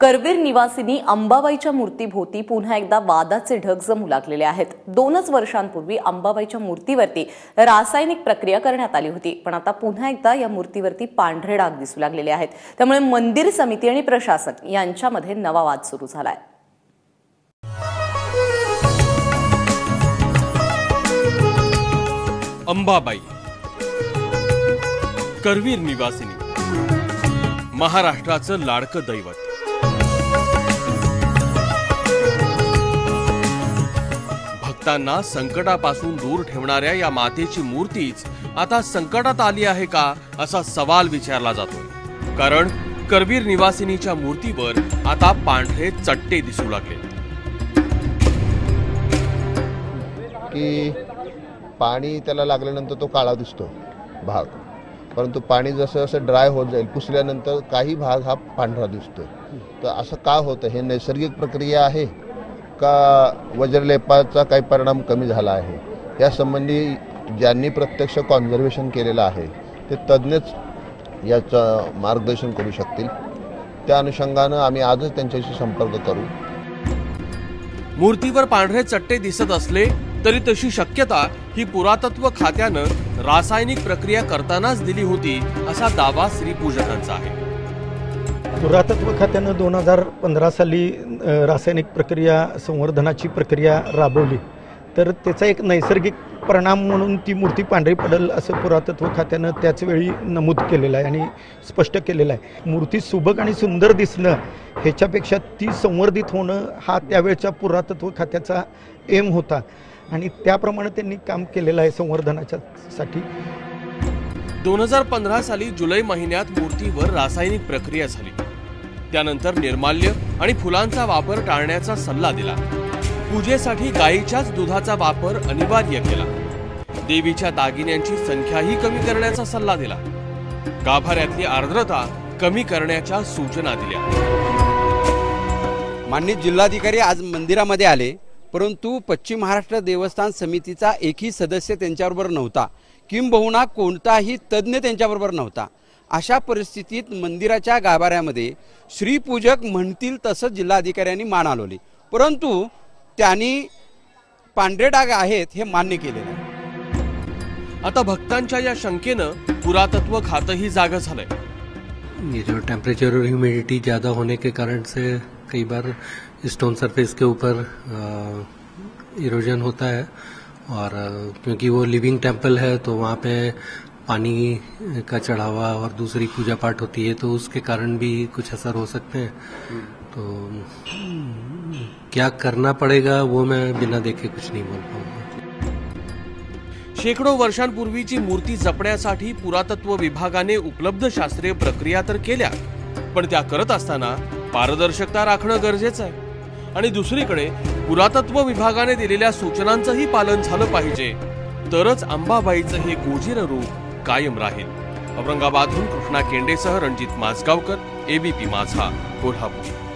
करवीर निवासिनी अंबाबाईच्या मूर्तीभोवती पुन्हा एकदा वादाचे ढग जमू लागलेले आहेत. दोनच वर्षांपूर्वी अंबाबाईच्या मूर्तीवरती रासायनिक प्रक्रिया करण्यात आली होती पण आता पुन्हा एकदा या मूर्तीवरती पांढरे डाग दिसू लागलेले आहेत. त्यामुळे मंदिर समिती आणि प्रशासन यांच्यामध्ये नवा वाद सुरू झालाय. अंबाबाई करवीर निवासिनी महाराष्ट्राचं लाडकं दैवत. भक्तांना संकटापासून दूर ठेवणाऱ्या या मातेची मूर्तीच आता संकटात आली आहे का असा सवाल विचारला जातो कारण करवीर निवासिनीच्या मूर्तीवर आता पांढरे चट्टे दिसू लागले. की पाणी त्याला लागल्यानंतर तो काळा दिसतो भाग. परंतु पाणी जसं जसं ड्राय होत जाईल पुसल्यानंतर काही भाग हा पांढरा दिसतो तर असं का होतं? हे नैसर्गिक प्रक्रिया आहे? का वज्रलेपाचा काही परिणाम कमी झाला आहे? यासंबंधी ज्यांनी प्रत्यक्ष कॉन्झर्वेशन केलेलं आहे ते तज्ज्ञच याचं मार्गदर्शन करू शकतील. त्या अनुषंगानं आम्ही आजच त्यांच्याशी संपर्क करू. मूर्तीवर पांढरे चट्टे दिसत असले तरी तशी शक्यता ही पुरातत्व खात्यानं रासायनिक प्रक्रिया करतानाच दिली होती असा दावा श्रीपूजकांचा आहे. पुरातत्व खात्यानं दोन हजार पंधरा साली रासायनिक प्रक्रिया संवर्धनाची प्रक्रिया राबवली. तर त्याचा एक नैसर्गिक परिणाम म्हणून ती मूर्ती पांढरी पडेल असं पुरातत्व खात्यानं त्याच वेळी नमूद केलेलं आहे आणि स्पष्ट केलेलं आहे. मूर्ती सुबक आणि सुंदर दिसणं ह्याच्यापेक्षा ती संवर्धित होणं हा त्यावेळच्या पुरातत्व खात्याचा एम होता. आणि त्याप्रमाणे त्यांनी काम केलेलं आहे संवर्धनाच्या साठी. दोन हजार पंधरा साली जुलै महिन्यात मूर्तीवर रासायनिक प्रक्रिया झाली. त्यानंतर निर्माल्य आणि फुलांचा वापर टाळण्याचा सल्ला दिला. पूजेसाठी गायीच्याच दुधाचा वापर अनिवार्य केला. देवीच्या दागिन्यांची संख्याही कमी करण्याचा सल्ला दिला. गाभाऱ्यातली आर्द्रता कमी करण्याच्या सूचना दिल्या. माननीय जिल्हाधिकारी आज मंदिरामध्ये आले परंतु पश्चिम महाराष्ट्र देवस्थान समितीचा एकही सदस्य त्यांच्याबरोबर नव्हता. किंबहुना कोणताही तज्ज्ञ त्यांच्याबरोबर नव्हता. अशा परिस्थितीत मंदिराच्या गाभाऱ्यामध्ये श्रीपूजक म्हणतील तसंच जिल्हाधिकाऱ्यांनी मान आलवली परंतु त्यांनी पांढरे डाग आहेत हे मान्य केलेलं आहे आता भक्तांच्या या शंकेनं पुरातत्व खातही जागं झालंय. ये जो टेम्परेचर और ह्यूमिडिटी ज़्यादा होने के कारण से कई बार स्टोन सरफेस के ऊपर इरोजन होता है। और क्योंकि वो लिविंग टेम्पल है तो वहाँ पे पानी का चढ़ावा और दूसरी पूजा पाठ होती है तो उसके कारण भी कुछ असर हो सकते हैं। तो क्या करना पड़ेगा वो मैं बिना देखे कुछ नहीं बोल पाऊंगा। शेकडो वर्षांपूर्वीची मूर्ती जपण्यासाठी पुरातत्व विभागाने उपलब्ध शास्त्रीय प्रक्रिया तर केल्या पण त्या करत असताना पारदर्शकता राखणं गरजेचं आहे. आणि दुसरीकडे पुरातत्व विभागाने दिलेल्या सूचनांचंही पालन झालं पाहिजे. तरच अंबाबाईचं हे गोजीर रूप कायम राहील. औरंगाबादहून कृष्णा केंडेसह रणजित माजगावकर एबीपी माझा कोल्हापूर.